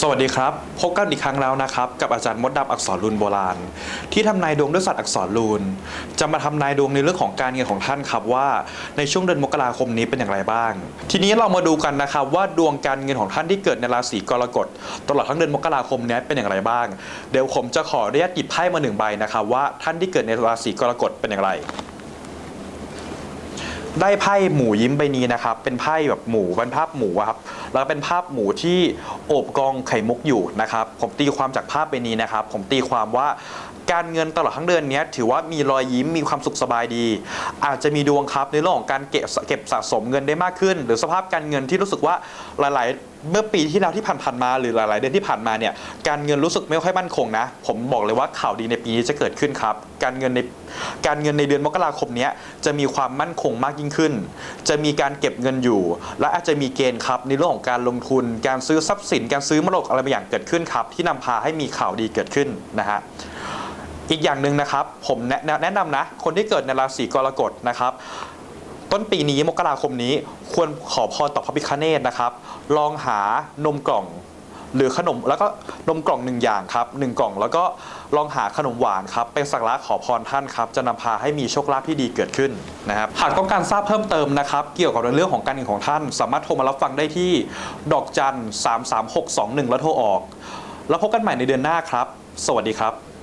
สวัสดีครับ พบกันอีกครั้งแล้วนะครับ กับอาจารย์มดดำอักษรรูนโบราณ ที่ทำนายดวงด้วยศาสตร์อักษรรูน จะมาทำนายดวงในเรื่องของการเงินของท่านครับว่า ในช่วงเดือนมกราคมนี้เป็นอย่างไรบ้าง ทีนี้เรามาดูกันนะครับว่าดวงการเงินของท่านที่เกิดในราศีกรกฎตลอดทั้งเดือนมกราคมนี้เป็นอย่างไรบ้าง เดี๋ยวผมจะขออนุญาตหยิบไพ่มาหนึ่งใบนะครับว่าท่านที่เกิดในราศีกรกฎเป็นอย่างไร ได้ไพ่หมูยิ้มใบนี้นะครับ เป็นไพ่แบบหมูเป็นภาพหมูอะครับ แล้วเป็นภาพหมูที่โอบกองไข่มุกอยู่นะครับ ผมตีความจากภาพใบนี้นะครับ ผมตีความว่าการเงินตลอดทั้งเดือนนี้ถือว่ามีรอยยิ้มมีความสุขสบายดี อาจจะมีดวงครับในเรื่องของการเก็บเก็บสะสมเงินได้มากขึ้น หรือสภาพการเงินที่รู้สึกว่าหลาย ๆ เมื่อปีที่แล้วที่ผ่านๆมา หรือหลาย ๆ เดือนที่ผ่านมาเนี่ยการเงินรู้สึกไม่ค่อยมั่นคงนะ ผมบอกเลยว่าข่าวดีในปีนี้จะเกิดขึ้นครับ การเงินในการเงินในเดือนมกราคมนี้จะมีความมั่นคงมากยิ่งขึ้น จะมีการเก็บเงินอยู่ และอาจจะมีเกณฑ์ครับในเรื่องของการลงทุน การซื้อทรัพย์สิน การซื้อมรดกอะไรบางอย่างเกิดขึ้นครับ ที่นำพาให้มีข่าวดีเกิดขึ้นนะฮะอีกอย่างหนึ่งนะครับ ผมแนะแนะนำนะ คนที่เกิดในราศีกรกฎนะครับ ต้นปีนี้มกราคมนี้ควรขอพรต่อพระพิฆเนศนะครับ ลองหานมกล่อง หรือขนมแล้วก็นมกล่องหนึ่งอย่างครับหนึ่งกล่องแล้วก็ลองหาขนมหวานครับไปสักการะขอพรท่านครับจะนำพาให้มีโชคลาภที่ดีเกิดขึ้นนะครับหากต้องการทราบเพิ่มเติมนะครับเกี่ยวกับเรื่องของการเงินของท่าน สามารถโทรมารับฟังได้ที่ดอกจัน33621 แล้วโทรออก แล้วพบกันใหม่ในเดือนหน้าครับ สวัสดีครับ